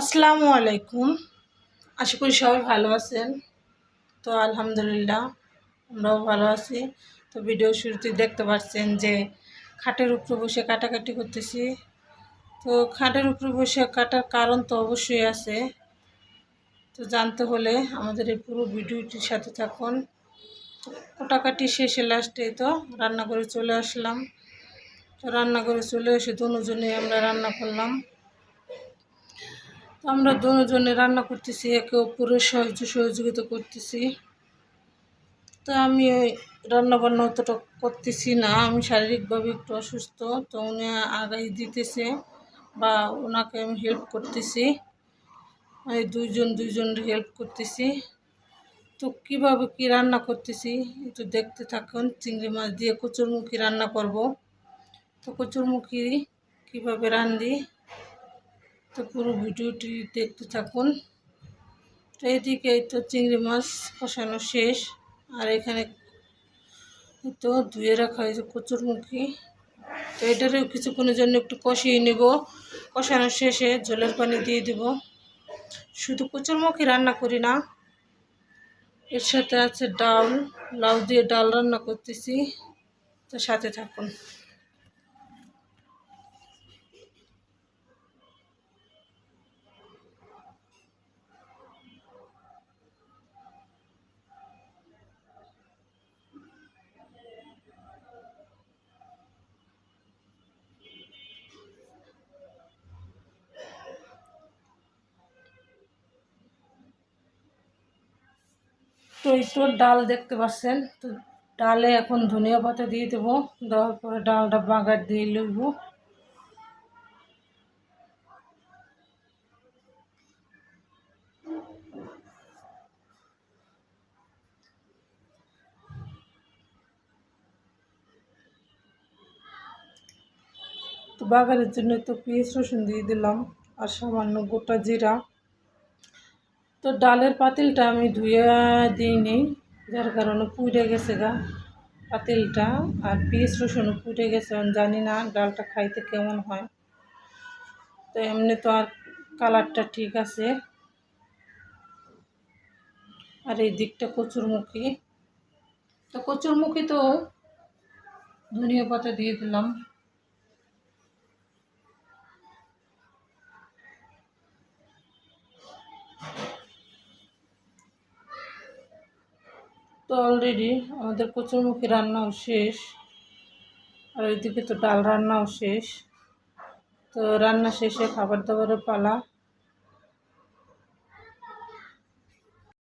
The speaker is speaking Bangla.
আসসালামু আলাইকুম। আশা করি সবাই ভালো আছেন। তো আলহামদুলিল্লাহ, আমরাও ভালো আছি। তো ভিডিও শুরুতে দেখতে পাচ্ছেন যে খাটের উপরে বসে কাটাকাটি করতেছি। তো খাটের উপরে বসে কাটার কারণ তো অবশ্যই আছে। তো জানতে হলে আমাদের এই পুরো ভিডিওটির সাথে থাকুন। কাটাকাটি শেষে লাস্টে তো রান্না করে চলে আসলাম। তো রান্না করে চলে এসে দুজনে আমরা রান্না করলাম। আমরা দুজনে রান্না করতেছি, একে অপরের সাহায্য সহযোগিতা করতেছি। তো আমি রান্না বান্না অতটা করতেছি না। আমি শারীরিকভাবে একটু অসুস্থ, তো উনি আগাই দিতেছে বা ওনাকে আমি হেল্প করতেছি। এই দুইজন দুইজন হেল্প করতেছি। তো কীভাবে কি রান্না করতেছি একটু দেখতে থাকুন। চিংড়ি মাছ দিয়ে কচুরমুখী রান্না করব। তো কচুরমুখী কীভাবে রান্ধি? তো পুরো ভিডিওটি দেখতে থাকুন। তো এদিকে এই তো চিংড়ি মাছ কষানো শেষ। আর এখানে তো ধুয়ে রাখা হয়েছে কচুরমুখী তো এটারও কিছুক্ষণের জন্য একটু কষিয়ে নেব। কষানোর শেষে জলের পানি দিয়ে দেব। শুধু কচুরমুখী রান্না করি না, এর সাথে আছে ডাল। লাউ দিয়ে ডাল রান্না করতেছি। তো সাথে থাকুন। তো তো ডাল দেখতে পাচ্ছেন। তো ডালে এখন ধনিয়া পাতা দিয়ে দেবো। দেওয়ার পরে ডালটা বাগার দিয়ে লইব। তো বাগারের জন্য তো পেঁয়াজ রসুন দিয়ে দিলাম আর সামান্য গোটা জিরা। তো ডালের পাতিলটা আমি ধুয়ে দিইনি, যার কারণে পুড়ে গেছে গা পাতিলটা। আর পিস রসুনও পুড়ে গেছে জানি না ডালটা খাইতে কেমন হয়। তো এমনি তো আর কালারটা ঠিক আছে। আর এই দিকটা কচুরমুখী। তো কচুরমুখী তো ধনিয়া পাতা দিয়ে দিলাম। তো অলরেডি আমাদের কচুরমুখী রান্নাও শেষ, আর ওইদিকে তো ডাল রান্নাও শেষ। তো রান্না শেষে খাবার দাবারের পালা।